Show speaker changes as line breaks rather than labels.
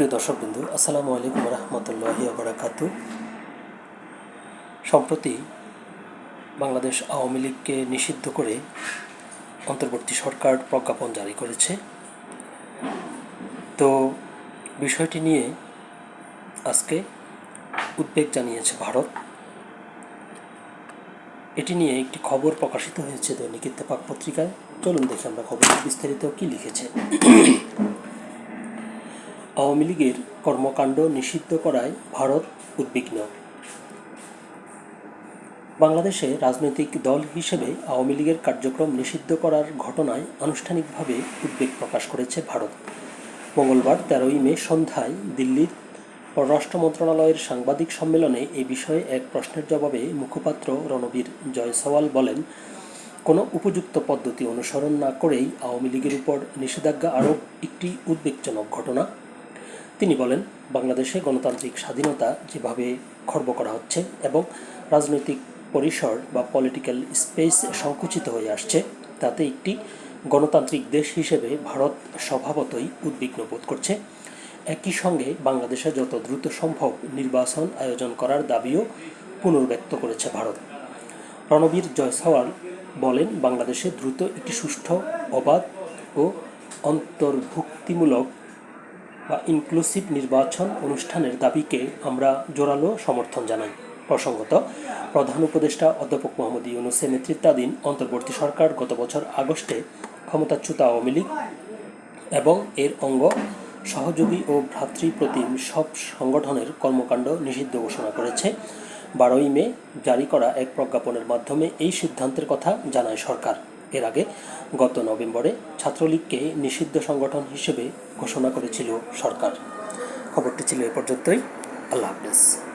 সুপ্রিয় দর্শকবৃন্দু, আসসালামু আলাইকুম রহমতুল্লাহি বারাকাতু। সম্প্রতি বাংলাদেশ আওয়ামী লীগকে নিষিদ্ধ করে অন্তর্বর্তী সরকার প্রজ্ঞাপন জারি করেছে। তো বিষয়টি নিয়ে আজকে উদ্বেগ জানিয়েছে ভারত। এটি নিয়ে একটি খবর প্রকাশিত হয়েছে দৈনিক ইত্তেফাক পত্রিকায়। চলুন দেখি আমরা খবরটি বিস্তারিত কী লিখেছে। আওয়ামী লীগের কর্মকাণ্ড নিষিদ্ধ করায় ভারত উদ্বিগ্ন। বাংলাদেশে রাজনৈতিক দল হিসেবে আওয়ামী লীগের কার্যক্রম নিষিদ্ধ করার ঘটনায় আনুষ্ঠানিকভাবে উদ্বেগ প্রকাশ করেছে ভারত। মঙ্গলবার তেরোই মে সন্ধ্যায় দিল্লির পররাষ্ট্র মন্ত্রণালয়ের সাংবাদিক সম্মেলনে এ বিষয়ে এক প্রশ্নের জবাবে মুখপাত্র রণবীর জয়সওয়াল বলেন, কোনো উপযুক্ত পদ্ধতি অনুসরণ না করেই আওয়ামী লীগের উপর নিষেধাজ্ঞা আরোপ একটি উদ্বেগজনক ঘটনা। তিনি বলেন, বাংলাদেশে গণতান্ত্রিক স্বাধীনতা যেভাবে খর্ব করা হচ্ছে এবং রাজনৈতিক পরিসর বা পলিটিক্যাল স্পেস সংকুচিত হয়ে আসছে, তাতে একটি গণতান্ত্রিক দেশ হিসেবে ভারত স্বভাবতই উদ্বিগ্ন বোধ করছে। একই সঙ্গে বাংলাদেশে যত দ্রুত সম্ভব নির্বাচন আয়োজন করার দাবিও পুনর্ব্যক্ত করেছে ভারত। রণবীর জয়সওয়াল বলেন, বাংলাদেশে দ্রুত একটি সুষ্ঠু অবাধ ও অন্তর্ভুক্তিমূলক বা ইনক্লুসিভ নির্বাচন অনুষ্ঠানের দাবিকে আমরা জোরালো সমর্থন জানাই। প্রসঙ্গত, প্রধান উপদেষ্টা অধ্যাপক মোহাম্মদ ইউনুসের নেতৃত্বাধীন অন্তর্বর্তী সরকার গত বছর আগস্টে ক্ষমতাচ্যুত আওয়ামী লীগ এবং এর অঙ্গ সহযোগী ও ভ্রাতৃপ্রতিম সব সংগঠনের কর্মকাণ্ড নিষিদ্ধ ঘোষণা করেছে। বারোই মে জারি করা এক প্রজ্ঞাপনের মাধ্যমে এই সিদ্ধান্তের কথা জানায় সরকার। এর আগে গত নভেম্বরে ছাত্রলীগকে নিষিদ্ধ সংগঠন হিসেবে ঘোষণা করেছিল সরকার। খবরটি ছিল এ পর্যন্তই। আল্লাহ হাফেজ।